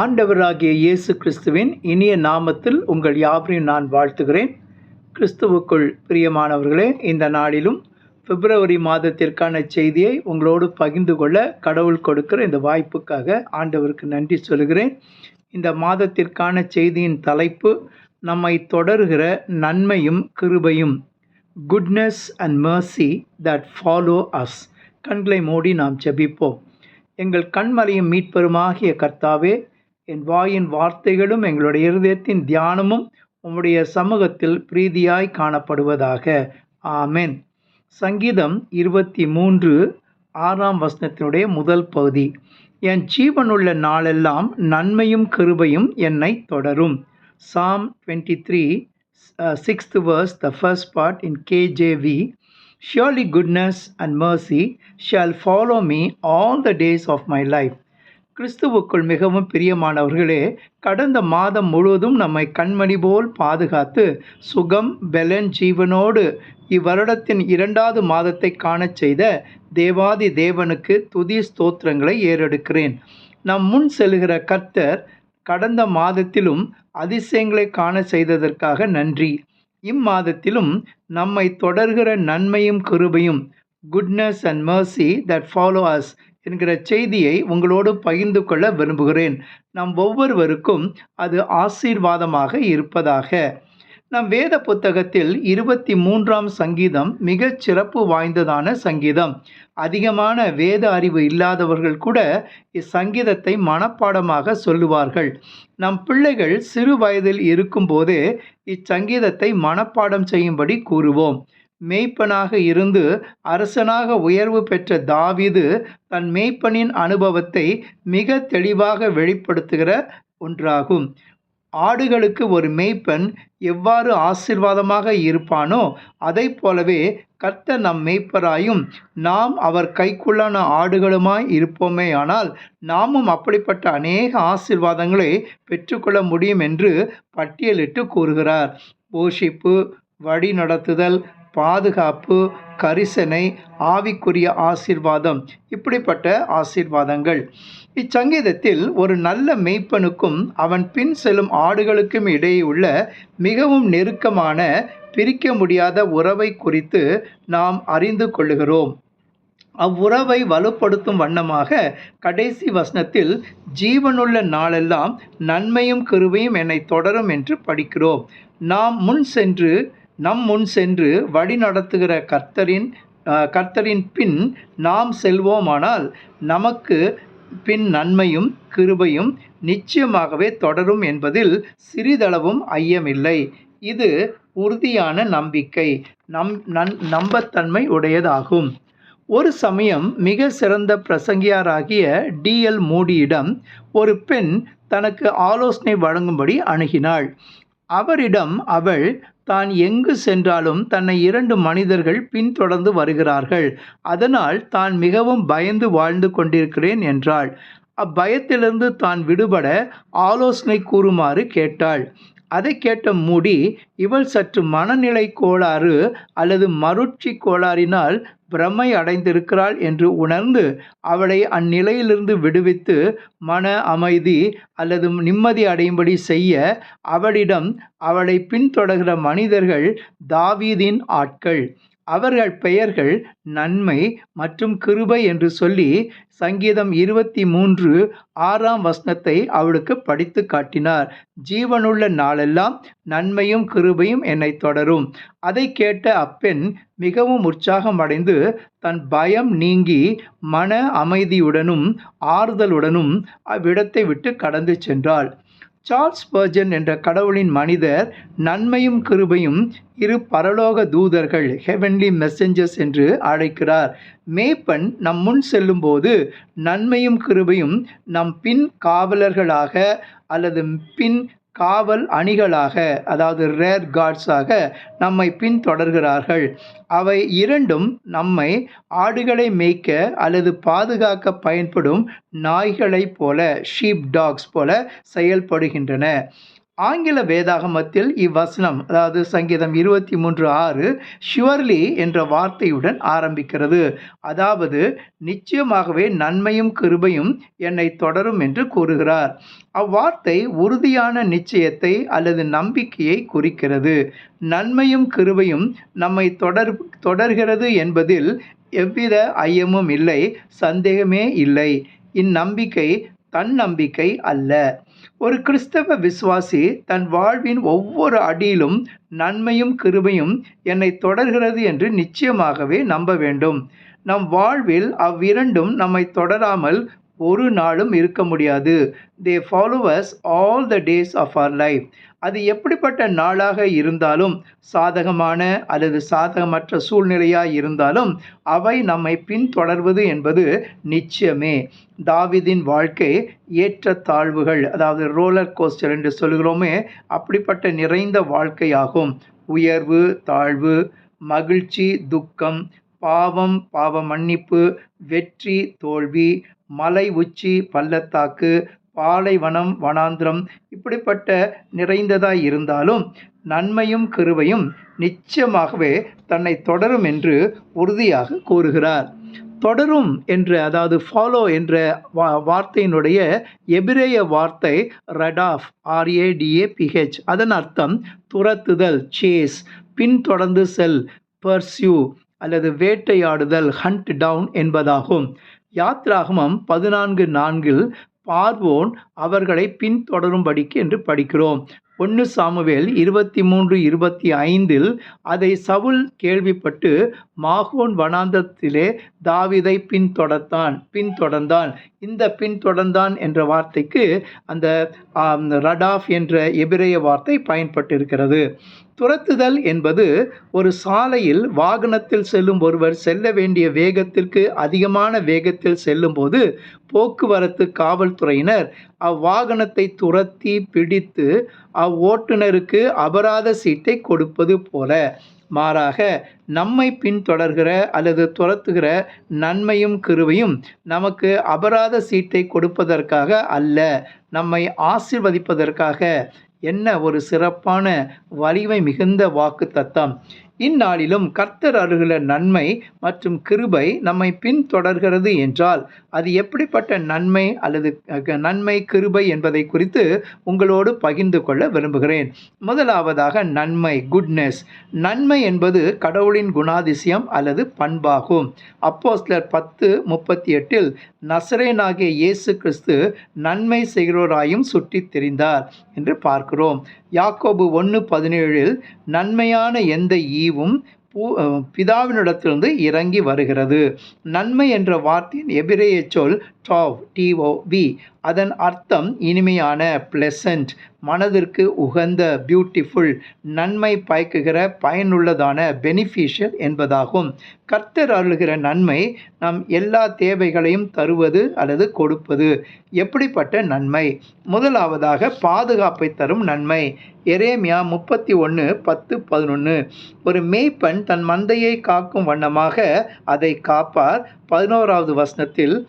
ஆண்டவராகிய இயேசு கிறிஸ்துவின் இனிய நாமத்தில் உங்கள் யாவரையும் நான் வாழ்த்துகிறேன். கிறிஸ்துவுக்குள் பிரியமானவர்களே இந்த நாளிலும் பிப்ரவரி மாதத்திற்கான செய்தியை உங்களோடு பகிர்ந்து கொள்ள கடவுள் கொடுக்கிற இந்த வாய்ப்புக்காக ஆண்டவருக்கு நன்றி சொல்கிறேன். இந்த மாதத்திற்கான செய்தியின் தலைப்பு நம்மை தொடர்கிற நன்மையும் கிருபையும் goodness and mercy that follow us கண்களை மூடி நாம் ஜெபிப்போம். எங்கள் கண்மறையும் மீட்பெருமாகிய கர்த்தாவே என் வாயின் வார்த்தைகளும் எங்களுடைய இருதயத்தின் தியானமும் உம்முடைய சமூகத்தில் பிரீதியாய் காணப்படுவதாக. ஆமென். சங்கீதம் இருபத்தி மூன்று ஆறாம் வசனத்தினுடைய முதல் பகுதி. என் ஜீவனுள்ள நாளெல்லாம் நன்மையும் கிருபையும் என்னை தொடரும். Psalm twenty three sixth verse the first part in KJV surely goodness and mercy shall follow me all the days of my life கிறிஸ்துவுக்குள் மிகவும் பிரியமானவர்களே கடந்த மாதம் முழுவதும் நம்மை கண்மணி போல் பாதுகாத்து சுகம் பெலன் ஜீவனோடு இவ்வருடத்தின் இரண்டாவது மாதத்தை காணச் செய்த தேவாதி தேவனுக்கு துதி ஸ்தோத்திரங்களை ஏறெடுக்கிறேன். நம் முன் செல்கிற கர்த்தர் கடந்த மாதத்திலும் அதிசயங்களை காண செய்ததற்காக நன்றி. இம்மாதத்திலும் நம்மை தொடர்கிற நன்மையும் கிருபையும் goodness and mercy that follow us என்கிற செய்தியை உங்களோடு பகிர்ந்து கொள்ள விரும்புகிறேன். நம் ஒவ்வொருவருக்கும் அது ஆசீர்வாதமாக இருப்பதாக. நம் வேத புத்தகத்தில் இருபத்தி மூன்றாம் சங்கீதம் மிகச் சிறப்பு வாய்ந்ததான சங்கீதம். அதிகமான வேத அறிவு இல்லாதவர்கள் கூட இச்சங்கீதத்தை மனப்பாடமாக சொல்லுவார்கள். நம் பிள்ளைகள் சிறு வயதில் இருக்கும்போதே இச்சங்கீதத்தை மனப்பாடம் செய்யும்படி கூறுவோம். மேய்ப்பனாக இருந்து அரசனாக உயர்வு பெற்ற தாவிது தன் மேய்ப்பனின் அனுபவத்தை மிக தெளிவாக வெளிப்படுத்துகிற ஒன்றாகும். ஆடுகளுக்கு ஒரு மெய்ப்பன் எவ்வாறு ஆசீர்வாதமாக இருப்பானோ அதை போலவே கர்த்த நம் மெய்ப்பராயும் நாம் அவர் கைக்குள்ளான ஆடுகளுமாய் இருப்போமே ஆனால் நாமும் அப்படிப்பட்ட அநேக ஆசீர்வாதங்களை பெற்றுக்கொள்ள முடியும் என்று பட்டியலிட்டு கூறுகிறார். போஷிப்பு வழி நடத்துதல் பாதுகாப்பு கரிசனை ஆவிக்குரிய ஆசீர்வாதம் இப்படிப்பட்ட ஆசீர்வாதங்கள். இச்சங்கீதத்தில் ஒரு நல்ல மெய்ப்பனுக்கும் அவன் பின் செல்லும் ஆடுகளுக்கும் இடையே உள்ள மிகவும் நெருக்கமான பிரிக்க முடியாத உறவை குறித்து நாம் அறிந்து கொள்ளுகிறோம். அவ்வுறவை வலுப்படுத்தும் வண்ணமாக கடைசி வசனத்தில் ஜீவனுள்ள நாளெல்லாம் நன்மையும் கருவையும் என்னை தொடரும் என்று படிக்கிறோம். நாம் முன் சென்று நம் முன் சென்று வழி நடத்துகிற கர்த்தரின் கர்த்தரின் பின் நாம் செல்வோமானால் நமக்கு பின் நன்மையும் கிருபையும் நிச்சயமாகவே தொடரும் என்பதில் சிறிதளவும் ஐயமில்லை. இது உறுதியான நம்பிக்கை. நம் நன் நம்பத்தன்மை உடையதாகும். ஒரு சமயம் மிக சிறந்த பிரசங்கியாராகிய டிஎல் மூடியிடம் ஒரு பெண் தனக்கு ஆலோசனை வழங்கும்படி அணுகினாள். அவரிடம் அவள் தான் எங்கு சென்றாலும் தன்னை இரண்டு மனிதர்கள் பின்தொடர்ந்து வருகிறார்கள். அதனால் தான் மிகவும் பயந்து வாழ்ந்து கொண்டிருக்கிறேன் என்றாள். அப்பயத்திலிருந்து தான் விடுபட ஆலோசனை கூறுமாறு கேட்டாள். அதை கேட்ட மூடி இவள் சற்று மனநிலை கோளாறு அல்லது மருட்சி கோளாறினால் பிரமை அடைந்திருக்கிறாள் என்று உணர்ந்து அவளை அந்நிலையிலிருந்து விடுவித்து மன அமைதி அல்லது நிம்மதி அடையும்படி செய்ய அவளிடம் அவளை பின்தொடர்கிற மனிதர்கள் தாவீதின் ஆட்கள். அவர்கள் பெயர்கள் நன்மை மற்றும் கிருபை என்று சொல்லி சங்கீதம் இருபத்தி மூன்று ஆறாம் வசனத்தை அவளுக்கு படித்து காட்டினார். ஜீவனுள்ள நாளெல்லாம் நன்மையும் கிருபையும் என்னை தொடரும். அதை கேட்ட அப்பெண் மிகவும் உற்சாகம் அடைந்து தன் பயம் நீங்கி மன அமைதியுடனும் ஆறுதலுடனும் அவ்விடத்தை விட்டு கடந்து சென்றாள். சார்ல்ஸ் பர்ஜன் என்ற கடவுளின் மனிதர் நன்மையும் கிருபையும் இரு பரலோக தூதர்கள் ஹெவன்லி மெசஞ்சர்ஸ் என்று அழைக்கிறார். மேப்பன் நம் முன் செல்லும்போது நன்மையும் கிருபையும் நம் பின் காவலர்களாக அல்லது பின் காவல் அணிகளாக அதாவது ரேர் கார்ட்ஸாக நம்மை பின்தொடர்கிறார்கள். அவை இரண்டும் நம்மை ஆடுகளை மேய்க்க அல்லது பாதுகாக்க பயன்படும் நாய்களைப் போல ஷீப் டாக்ஸ் போல செயல்படுகின்றன. ஆங்கில வேதாகமத்தில் இவ்வசனம் அதாவது சங்கீதம் இருபத்தி மூன்று ஆறு ஷுவர்லி என்ற வார்த்தையுடன் ஆரம்பிக்கிறது. அதாவது நிச்சயமாகவே நன்மையும் கிருபையும் என்னை தொடரும் என்று கூறுகிறார். அவ்வார்த்தை உறுதியான நிச்சயத்தை அல்லது நம்பிக்கையை குறிக்கிறது. நன்மையும் கிருபையும் நம்மை தொடர் தொடர்கிறது என்பதில் எவ்வித ஐயமும் இல்லை சந்தேகமே இல்லை. இந்நம்பிக்கை தன்னம்பிக்கை அல்ல. ஒரு கிறிஸ்தவ விசுவாசி தன் வாழ்வின் ஒவ்வொரு அடியிலும் நன்மையும் கிருபையும் என்னை தொடர்கிறது என்று நிச்சயமாகவே நம்ப வேண்டும். நம் வாழ்வில் அவ்விரண்டும் நம்மை தொடராமல் ஒரு நாளும் இருக்க முடியாது. They followers all the days of our life அது எப்படிப்பட்ட நாளாக இருந்தாலும் சாதகமான அல்லது சாதகமற்ற சூழ்நிலையாக இருந்தாலும் அவை நம்மை பின்தொடர்வது என்பது நிச்சயமே. தாவிதின் வாழ்க்கை ஏற்ற தாழ்வுகள் அதாவது ரோலர் கோஸ்டர் என்று சொல்கிறோமே அப்படிப்பட்ட நிறைந்த வாழ்க்கையாகும். உயர்வு தாழ்வு மகிழ்ச்சி துக்கம் பாவம் பாவ மன்னிப்பு வெற்றி தோல்வி மலை உச்சி பள்ளத்தாக்கு பாலைவனம் வனாந்திரம் இப்படிப்பட்ட நிறைந்ததாய் இருந்தாலும் நன்மையும் கருவையும் நிச்சயமாகவே தன்னை தொடரும் என்று உறுதியாக கூறுகிறார். தொடரும் என்ற அதாவது ஃபாலோ என்ற வா வார்த்தையினுடைய எபிரேய வார்த்தை ரடாஃப் ஆர்ஏடிஏபிஹெச் அதன் அர்த்தம் துரத்துதல் சேஸ் பின்தொடர்ந்து செல் பர்சியூ அல்லது வேட்டையாடுதல் ஹண்ட் டவுன் என்பதாகும். யாத்ராகமம் பதினான்கு நான்கில் பார்வோன் அவர்களை பின்தொடரும்படிக்கு என்று படிக்கிறோம். ஒன்று சாமுவேல் இருபத்தி மூன்று இருபத்தி ஐந்தில் அதை சவுல் கேள்விப்பட்டு மாகோன் வனாந்தத்திலே தாவிதை பின்தொடர்த்தான் பின்தொடர்ந்தான். இந்த பின்தொடர்ந்தான் என்ற வார்த்தைக்கு அந்த ரடாஃப் என்ற எபிரேய வார்த்தை பயன்பட்டிருக்கிறது. துரத்துதல் என்பது ஒரு சாலையில் வாகனத்தில் செல்லும் ஒருவர் செல்ல வேண்டிய வேகத்திற்கு அதிகமான வேகத்தில் செல்லும்போது போக்குவரத்து காவல்துறையினர் அவ்வாகனத்தை துரத்தி பிடித்து அவ்வோட்டுநருக்கு அபராத சீட்டை கொடுப்பது போல. மாறாக நம்மை பின்தொடர்கிற அல்லது துரத்துகிற நன்மையும் கிருவையும் நமக்கு அபராத சீட்டை கொடுப்பதற்காக அல்ல நம்மை ஆசிர்வதிப்பதற்காக என்ன ஒரு சிறப்பான வலிமை மிகுந்த வாக்கு தத்தம்? இந்நாளிலும் கர்த்தர் அருகில நன்மை மற்றும் கிருபை நம்மை பின்தொடர்கிறது என்றால் அது எப்படிப்பட்ட நன்மை அல்லது நன்மை கிருபை என்பதை குறித்து உங்களோடு பகிர்ந்து கொள்ள விரும்புகிறேன். முதலாவதாக நன்மை குட்னஸ் நன்மை என்பது கடவுளின் குணாதிசயம் அல்லது பண்பாகும். அப்போஸ்லர் பத்து முப்பத்தி எட்டில் நசரேனாகிய இயேசு கிறிஸ்து நன்மை செய்கிறோராயும் சுற்றித் தெரிந்தார் என்று பார்க்கிறோம். யாக்கோபு ஒன்று பதினேழில் நன்மையான எந்த ஈவும் பூ பிதாவினிடத்திலிருந்து இறங்கி வருகிறது. நன்மை என்ற வார்த்தையின் எபிரேய சொல் டாவ் டிஓவி அதன் அர்த்தம் இனிமையான பிளசன்ட் மனதிற்கு உகந்த பியூட்டிஃபுல் நன்மை பயக்குகிற பயனுள்ளதான பெனிஃபிஷியல் என்பதாகும். கர்த்தர் அருள்கிற நன்மை நம் எல்லா தேவைகளையும் தருவது அல்லது கொடுப்பது. எப்படிப்பட்ட நன்மை? முதலாவதாக பாதுகாப்பை தரும் நன்மை. எரேமியா முப்பத்தி ஒன்று பத்து பதினொன்று ஒரு மேய்ப்பன் தன் மந்தையை காக்கும் வண்ணமாக அதை காப்பார். பதினோராவது வசனத்தில்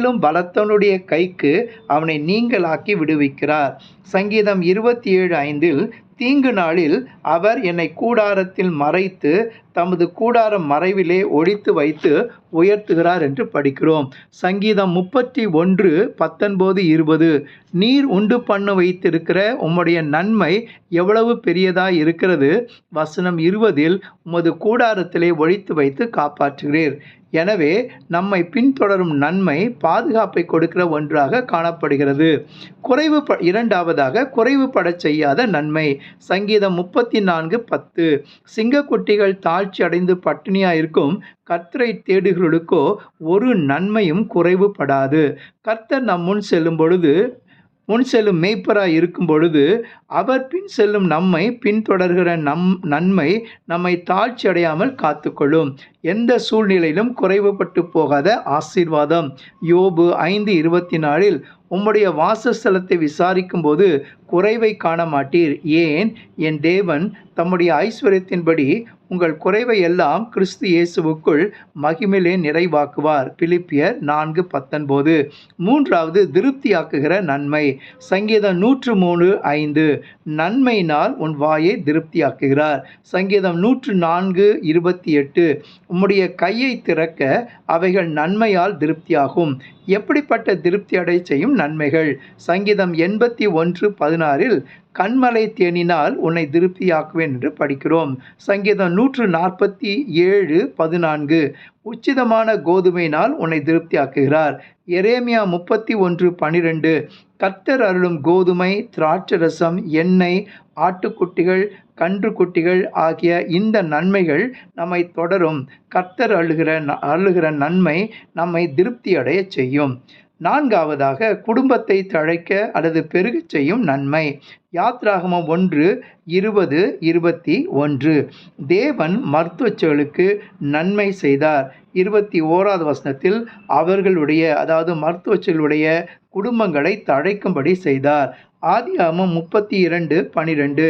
மேலும் பலத்தவனுடைய கைக்கு அவனை நீங்களாக்கி விடுவிக்கிறார். சங்கீதம் இருபத்தி ஏழு ஐந்தில் தீங்கு நாளில் அவர் என்னை கூடாரத்தில் மறைத்து தமது கூடார மறைவிலே ஒழித்து வைத்து உயர்த்துகிறார் என்று படிக்கிறோம். சங்கீதம் முப்பத்தி ஒன்று பத்தொன்பது இருபது. நீர் உண்டு பண்ண வைத்திருக்கிற உம்முடைய நன்மை எவ்வளவு பெரியதாய் இருக்கிறது? வசனம் இருபதில் உமது கூடாரத்திலே ஒழித்து வைத்து காப்பாற்றுகிறீர். எனவே நம்மை பின்தொடரும் நன்மை பாதுகாப்பை கொடுக்கிற ஒன்றாக காணப்படுகிறது. குறைவு ப இரண்டாவதாக குறைவுபடச் செய்யாத நன்மை. சங்கீதம் முப்பத்தி நான்கு பத்து. சிங்கக்குட்டிகள் தாழ்ச்சி அடைந்து பட்டினியாக இருக்கும் கர்த்தரை தேடுகளுக்கோ ஒரு நன்மையும் குறைவுபடாது. கர்த்தர் நம் முன் செல்லும் பொழுது முன் செல்லும் மெய்ப்பராக இருக்கும் பொழுது அவர் பின் செல்லும் நம்மை பின்தொடர்கிற நம் நன்மை நம்மை தாழ்ச்சி அடையாமல் காத்துக்கொள்ளும். எந்த சூழ்நிலையிலும் குறைவுபட்டு போகாத ஆசீர்வாதம். யோபு ஐந்து இருபத்தி நாலில் உம்முடைய வாசஸ்தலத்தை விசாரிக்கும் போது குறைவை காண மாட்டீர் ஏன்? என் தேவன் தம்முடைய ஐஸ்வர்யத்தின்படி உங்கள் குறைவை எல்லாம் கிறிஸ்து இயேசுவுக்குள் மகிமிலே நிறைவாக்குவார். பிலிப்பியர் நான்கு பத்தொன்பது. மூன்றாவது திருப்தியாக்குகிற நன்மை. சங்கீதம் நூற்று மூணு ஐந்து. நன்மையினால் உன் வாயை திருப்தியாக்குகிறார். சங்கீதம் நூற்று நான்கு இருபத்தி எட்டு. உம்முடைய கையை திறக்க அவைகள் நன்மையால் திருப்தியாகும். எப்படிப்பட்ட திருப்தி அடை செய்யும் நன்மைகள்? சங்கீதம் எண்பத்தி ஒன்று பதினாறில் கண்மலை தேனினால் உன்னை திருப்தியாக்குவேன் என்று படிக்கிறோம். சங்கீதம் நூற்று நாற்பத்தி ஏழு பதினான்கு உச்சிதமான கோதுமையினால் உன்னை திருப்தியாக்குகிறார் எரேமியா முப்பத்தி ஒன்று பனிரெண்டு கர்த்தர் அருளும் கோதுமை திராட்சரசம் எண்ணெய் ஆட்டுக்குட்டிகள் கன்றுக்குட்டிகள் ஆகிய இந்த நன்மைகள் நம்மை தொடரும். கர்த்தர் அழுகிற அழுகிற நன்மை நம்மை திருப்தி அடைய செய்யும். நான்காவதாக குடும்பத்தை தழைக்க அல்லது பெருகச் செய்யும் நன்மை. யாத்ராகமம் ஒன்று இருபது இருபத்தி ஒன்று. தேவன் மருத்துவச்சலுக்கு நன்மை செய்தார். இருபத்தி ஓராவது வசனத்தில் அவர்களுடைய அதாவது மருத்துவச்சலுடைய குடும்பங்களை தழைக்கும்படி செய்தார். ஆதியாமம் முப்பத்தி இரண்டு பனிரெண்டு.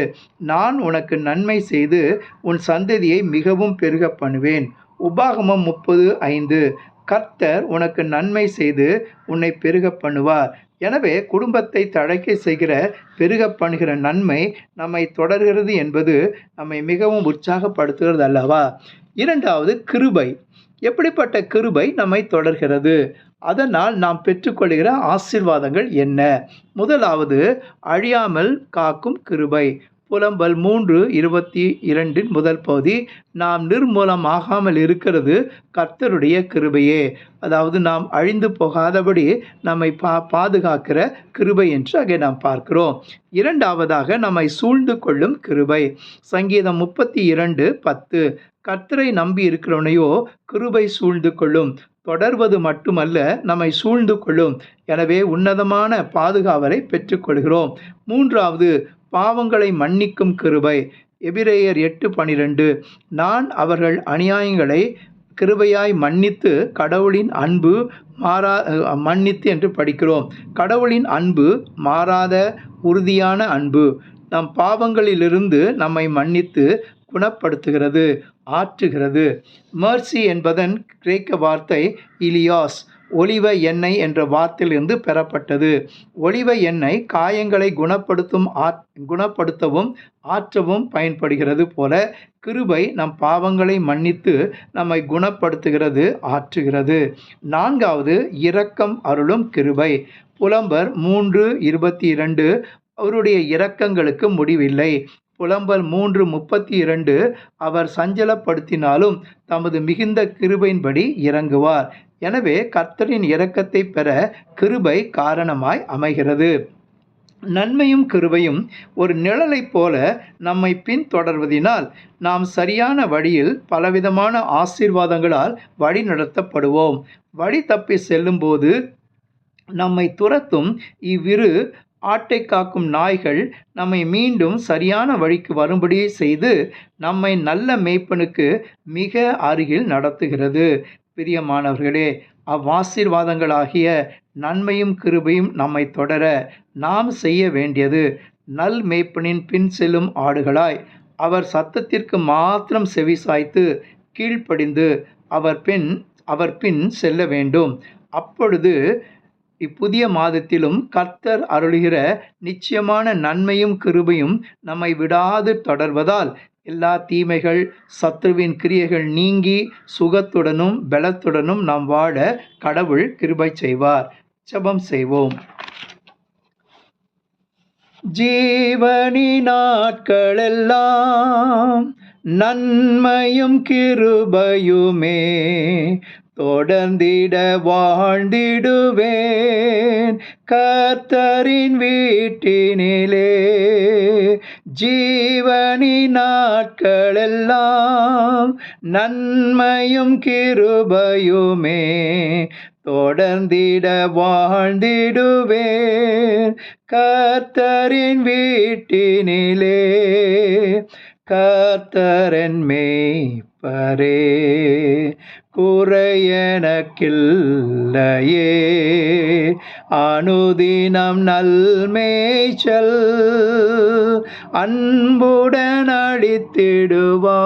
நான் உனக்கு நன்மை செய்து உன் சந்ததியை மிகவும் பெருக பண்ணுவேன். உபாகமம் முப்பது ஐந்து. கர்த்தர் உனக்கு நன்மை செய்து உன்னை பெருக பண்ணுவார். எனவே குடும்பத்தை தழைக்க செய்கிற பெருக பண்ணுகிற நன்மை நம்மை தொடர்கிறது என்பது நம்மை மிகவும் உற்சாகப்படுத்துகிறது அல்லவா? இரண்டாவது கிருபை. எப்படிப்பட்ட கிருபை நம்மை தொடர்கிறது? அதனால் நாம் பெற்றுக்கொள்கிற ஆசிர்வாதங்கள் என்ன? முதலாவது அழியாமல் காக்கும் கிருபை. புலம்பல் மூன்று இருபத்தி இரண்டின் முதல் பகுதி நாம் நிர்மூலமாகாமல் இருக்கிறது கர்த்தருடைய கிருபையே. அதாவது நாம் அழிந்து போகாதபடி நம்மை பா பாதுகாக்கிற கிருபை என்று அங்கே நாம் பார்க்கிறோம். இரண்டாவதாக நம்மை சூழ்ந்து கொள்ளும் கிருபை. சங்கீதம் முப்பத்தி இரண்டு பத்து. கர்த்தரை நம்பி இருக்கிறவனையோ கிருபை சூழ்ந்து கொள்ளும். தொடர்வது மட்டுமல்ல நம்மை சூழ்ந்து கொள்ளும். எனவே உன்னதமான பாதுகாவலை பெற்றுக்கொள்கிறோம். மூன்றாவது பாவங்களை மன்னிக்கும் கிருபை. எபிரேயர் எட்டு பனிரெண்டு நான் அவர்கள் அநியாயங்களை கிருபையாய் மன்னித்து கடவுளின் அன்பு மாறா மன்னித்து என்று படிக்கிறோம். கடவுளின் அன்பு மாறாத உறுதியான அன்பு. நம் பாவங்களிலிருந்து நம்மை மன்னித்து குணப்படுத்துகிறது ஆற்றுகிறது. மர்சி என்பதன் கிரேக்க வார்த்தை இலியாஸ் ஒளிவ எண்ணெய் என்ற வார்த்தையிலிருந்து பெறப்பட்டது. ஒளிவ எண்ணெய் காயங்களை குணப்படுத்தும் ஆற் குணப்படுத்தவும் ஆற்றவும் பயன்படுகிறது போல கிருபை நம் பாவங்களை மன்னித்து நம்மை குணப்படுத்துகிறது ஆற்றுகிறது. நான்காவது இரக்கம் அருளும் கிருபை. புலம்பர் மூன்று இருபத்தி இரண்டு அவருடைய இரக்கங்களுக்கு முடிவில்லை. புலம்பல் மூன்று முப்பத்தி இரண்டு அவர் சஞ்சலப்படுத்தினாலும் தமது மிகுந்த கிருபையின்படி இறங்குவார். எனவே கர்த்தரின் இரக்கத்தை பெற கிருபை காரணமாய் அமைகிறது. நன்மையும் கிருபையும் ஒரு நிழலைப் போல நம்மை பின்தொடர்வதினால் நாம் சரியான வழியில் பலவிதமான ஆசீர்வாதங்களால் வழி நடத்தப்படுவோம் வழி தப்பி செல்லும்போது நம்மை துரத்தும் இவ்விரு ஆட்டை காக்கும் நாய்கள் நம்மை மீண்டும் சரியான வழிக்கு வரும்படி செய்து நம்மை நல்ல மேய்ப்பனுக்கு மிக அருகில் நடத்துகிறது. பிரியமானவர்களே அவ்வாசீர்வாதங்களாகிய நன்மையும் கிருபையும் நம்மை தொடர நாம் செய்ய வேண்டியது நல் மேய்ப்பனின் பின் செல்லும் ஆடுகளாய் அவர் சத்தத்திற்கு மாத்திரம் செவி சாய்த்து கீழ்ப்படிந்து அவர் பின் அவர் பின் செல்ல வேண்டும். அப்பொழுது இப்புதிய மாதத்திலும் கர்த்தர் அருளுகிற நிச்சயமான நன்மையும் கிருபையும் நம்மை விடாது தொடர்வதால் எல்லா தீமைகள் சத்ருவின் கிரியைகள் நீங்கி சுகத்துடனும் பலத்துடனும் நாம் வாழ கடவுள் கிருபை செய்வார். ஜபம் செய்வோம். ஜீவனி நாட்களெல்லாம் நன்மையும் கிருபையுமே. தொடர்ந்திட வாழ்ந்திடுவேன். கர்த்தரின் வீட்டினிலே ஜீவனி நாட்களெல்லாம் நன்மையும் கிருபையுமே. தொடர்ந்திட வாழ்ந்திடுவேன். கர்த்தரின் வீட்டினிலே கர்த்தரன் மேய்ப்பரே குறையனக்கில்லையே. அனுதினம் நல்மேய்ச்சல் அன்புடன் அடித்திடுவா.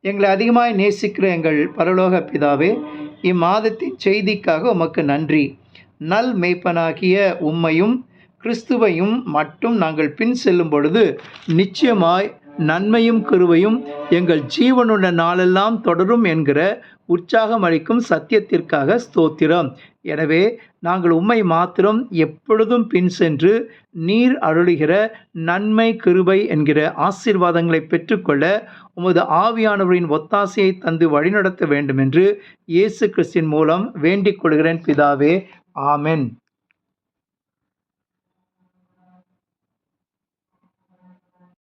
எங்களை அதிகமாய் நேசிக்கிற எங்கள் பரலோக பிதாவே இம்மாதத்தின் செய்திக்காக உமக்கு நன்றி. நல் மேய்ப்பனாகிய உம்மையும் கிறிஸ்துவையும் மட்டும் நாங்கள் பின் செல்லும் பொழுது நிச்சயமாய் நன்மையும் கருவையும் எங்கள் ஜீவனுள்ள நாளெல்லாம் தொடரும் என்கிற உற்சாகம் அளிக்கும் சத்தியத்திற்காக ஸ்தோத்திரம். எனவே நாங்கள் உம்மை மாத்திரம் எப்பொழுதும் பின் சென்று நீர் அருளுகிற நன்மை கிருபை என்கிற ஆசீர்வாதங்களை பெற்றுக்கொள்ள உமது ஆவியானவரின் ஒத்தாசையை தந்து வழிநடத்த வேண்டும் என்று இயேசு கிறிஸ்தின் மூலம் வேண்டிக் கொள்கிறேன் பிதாவே. ஆமென்.